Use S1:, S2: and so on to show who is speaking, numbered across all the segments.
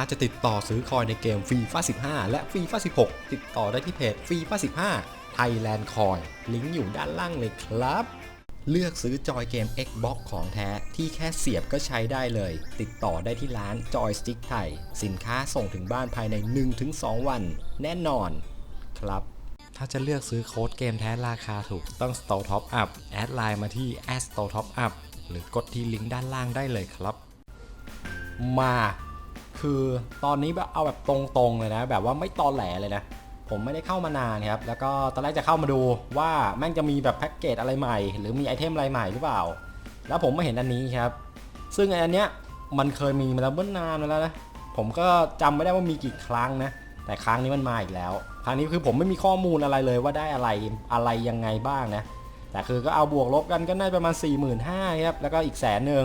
S1: ถ้าจะติดต่อซื้อคอยในเกมฟีฟ่า15 และฟีฟ่า16 ติดต่อได้ที่เพจฟีฟ่า15 Thailand Coin ลิงก์อยู่ด้านล่างเลยครับ เลือกซื้อจอยเกม Xbox ของแท้ที่แค่เสียบก็ใช้ได้เลย ติดต่อได้ที่ร้าน Joystick ไทย สินค้าส่งถึงบ้านภายใน 1-2 วัน แน่นอนครับถ้าจะเลือกซื้อโค้ดเกมแท้ราคาถูกต้อง Store Top Up แอดไลน์มาที่ @store top up หรือกดที่ลิงก์ด้านล่างได้เลยครับ มา คือตอนนี้แบบเอาแบบตรงๆเลยนะ แบบว่าไม่ตอแหลเลยนะ ผมไม่ได้เข้ามานานครับ แล้วก็ตอนแรกจะเข้ามาดูว่าแม่งจะมีแบบแพ็กเกจอะไรใหม่ หรือมีไอเทมอะไรใหม่หรือเปล่า แล้วผมมาเห็นอันนี้ครับ ซึ่งอันเนี้ยมันเคยมีมาแล้วเมื่อนานมาแล้วนะ ผมก็จำไม่ได้ว่ามีกี่ครั้งนะ แต่ครั้งนี้มันมาอีกแล้ว ครั้งนี้คือผมไม่มีข้อมูลอะไรเลยว่าได้อะไรอะไรยังไงบ้างนะ แต่คือก็เอาบวกลบกันก็ได้ประมาณ4 5 0 0 0ครับ แล้วก็อีกแสนหนึ่ง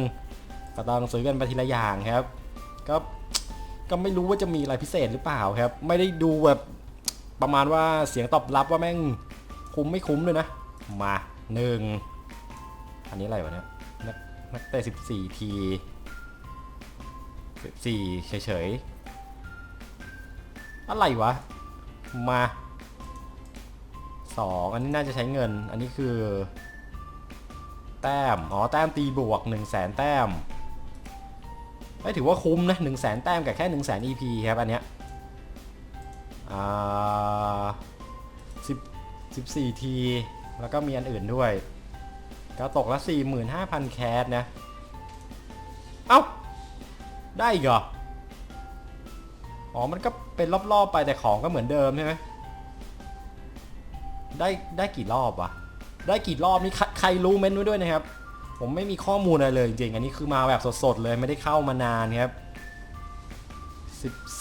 S1: ก็ต้องซื้อกันไปทีละอย่างครับ ก็ก็ไม่รู้ว่าจะมีอะไรพิเศษหรือเปล่าครับ ไม่ได้ดูแบบประมาณว่าเสียงตอบรับว่าแม่งคุ้มไม่คุ้มเลยนะ มาหนึ่งอันนี้อะไรวะเนี่ยนักนักเตะสิบสี่ทีสิบสี่เฉยๆ อะไรวะ มาสองอันนี้น่าจะใช้เงิน อันนี้คือ แต้ม อ๋อ แต้มตีบวก1 0 0 0 0แสนแต้ม ไม่ถือว่าคุ้มนะ1 0 0 0 0แสนแต้มกับแค่1 0 0 0 0แสน EP ครับอันเนี้ยสิบสิบสี่ที แล้วก็มีอันอื่นด้วย ก็ตกละ45,000แคสนะ เอ้า ได้อีกเหรอ อ๋อ มันก็เป็นรอบๆไปแต่ของก็เหมือนเดิมใช่ไหมได้ได้กี่รอบวะ ได้กี่รอบนี่ใครรู้เม้นไว้ด้วยนะครับ ผมไม่มีข้อมูลอะไรเลยจริงๆอันนี้คือมาแบบสดๆเลยไม่ได้เข้ามานานครับ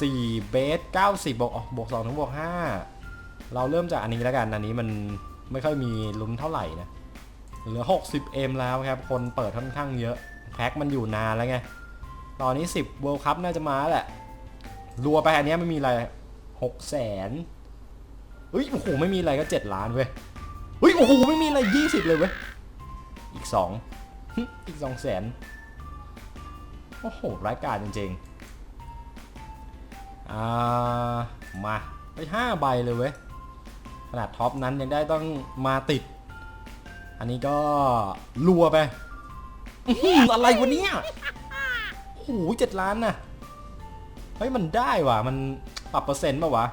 S1: 14เบส90บวกอ๋อบวก2ถึงบวก5เราเริ่มจากอันนี้แล้วกัน อันนี้มันไม่ค่อยมีลุ้นเท่าไหร่นะ เหลือ 60M แล้วครับ คนเปิดค่อนข้างเยอะ แพ็คมันอยู่นานแล้วไง ตอนนี้ 10 World Cup น่าจะมาแหละ รัวไปอันนี้ไม่มีอะไร 6 แสนเฮ้ย โอ้โห ไม่มีอะไรก็ 7 ล้านเว้ยเฮ้ย โอ้โห ไม่มีอะไร 20 เลยเว้ย อีก 2 อีก2แสนโอ้โหร้ายกาจจริงๆอ่ามาไป5ใบเลยเว้ย ขนาดท็อปนั้นยังได้ต้องมาติด อันนี้ก็รัวไปออะไรวะเนี่ยโอ้โหเจ็ดล้านน่ะเฮ้ยมันได้ว่ะ มันปรับเปอร์เซ็นต์ป่าวะ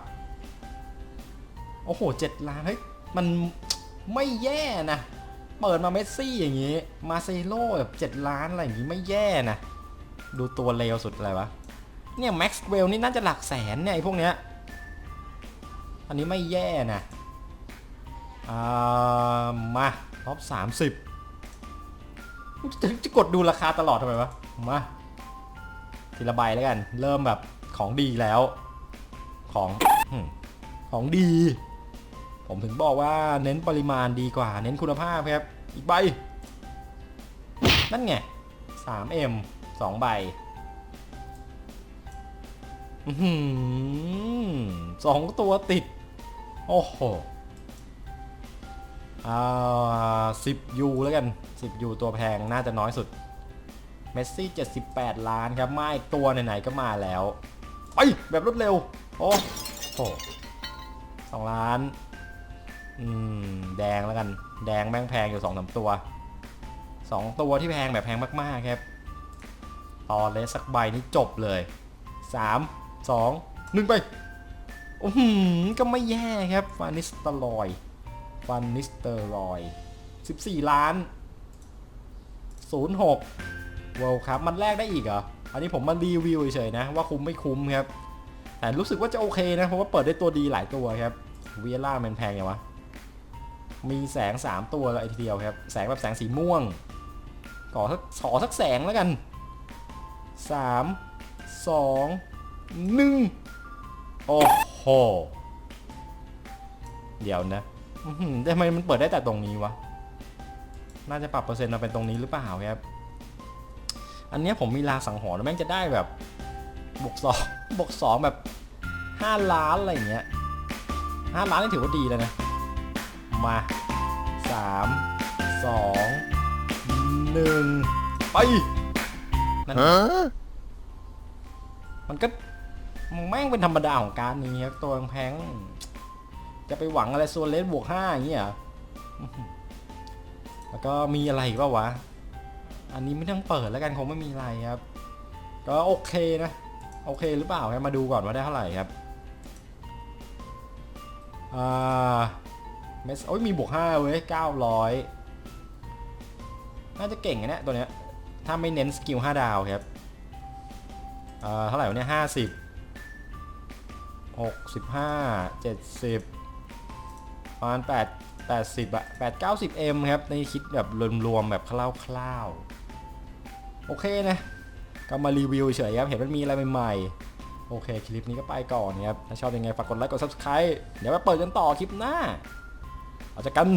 S1: โอ้โหเจ็ดล้าน เฮ้ย มันไม่แย่นะ เปิดมาเมสซี่อย่างงี้ มาเซโล่แบบเจ็ดล้านอะไรอย่างงี้ไม่แย่นะ ดูตัวเลวสุดอะไรวะ เนี่ยแม็กซ์เวลนี่น่าจะหลักแสนเนี่ยไอ้พวกเนี้ย อันนี้ไม่แย่นะอ่ามาท็อปสามสิบจะกดดูราคาตลอดทำไมวะ มา ทีละใบแล้วกัน เริ่มแบบของดีแล้ว ของ ของดี ผมถึงบอกว่าเน้นปริมาณดีกว่า เน้นคุณภาพครับ อีกใบ นั่นไง 3M 2 ใบอื้อหือสองตัวติด โอ้โหอ่าสิบยูแล้วกันสิบยูตัวแพงน่าจะน้อยสุด เมสซี่ 78 ล้านครับมาอีกตัวไหนๆก็มาแล้วไปแบบรวดเร็ว โอ้โหสองล้าน อืม แดงแล้วกัน แดงแม่งแพงอยู่สองสามตัวสองตัวที่แพงแบบแพงมากๆครับตอนเลสสักใบนี่จบเลยสามสองหนึ่งไปโอ้โหก็ไม่แย่ครับฟานิสเตอรอยฟานิสเตอรอย14ล้าน06 World Cup มันแลกได้อีกเหรอ อันนี้ผมมารีวิวเฉยๆนะ ว่าคุ้มไม่คุ้มครับ แต่รู้สึกว่าจะโอเคนะ เพราะว่าเปิดได้ตัวดีหลายตัวครับเวียล่ามันแพงอย่างวะ มีแสง 3 ตัวเลยทีเดียวครับ แสงแบบแสงสีม่วงขอสักขอสักแสงแล้วกัน 3 2 1 โอ้โห เดี๋ยวนะทำไมมันเปิดได้แต่ตรงนี้วะ น่าจะปรับเปอร์เซ็นต์มาเป็นตรงนี้หรือเปล่าครับ อันนี้ผมมีลาสังหรณ์ว่าแม่งจะได้แบบบวกสองบวกสองแบบห้าล้านอะไรอย่างเงี้ยห้าล้านนี่ถือว่าดีแล้วนะ มาสามสองหนึ่งไปนั่นมันก็แม่งเป็นธรรมดาของการนี้ครับตัวแพงจะไปหวังอะไรโซนเลสบวกห้าอย่างเงี้ยเหรออื้อหือแล้วก็มีอะไรอีกเปล่าวะ อันนี้ไม่ต้องเปิดแล้วกันคงไม่มีอะไรครับ ก็โอเคนะ โอเคหรือเปล่าครับมาดูก่อนว่าได้เท่าไหร่ครับอ่า เมสโอ้ยมีบวกห้าเว้ยเก้าร้อยน่าจะเก่งนะเนี่ยตัวเนี้ย ถ้าไม่เน้นสกิลห้าดาวครับอ่าเท่าไหร่วะเนี่ยห้าสิบหกสิบห้าเจ็ดสิบประมาณแปดแปดสิบอะแปดเก้าสิบเอ็มครับในคิดแบบรวมๆแบบคร่าวๆ โอเคนะ ก็มารีวิวเฉยครับ เห็นมันมีอะไรใหม่ๆ โอเค คลิปนี้ก็ไปก่อนครับ ถ้าชอบยังไงฝากกดไลค์ กด subscribe เดี๋ยวมาเปิดกันต่อคลิปหน้า เอาจากกัน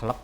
S1: ครับ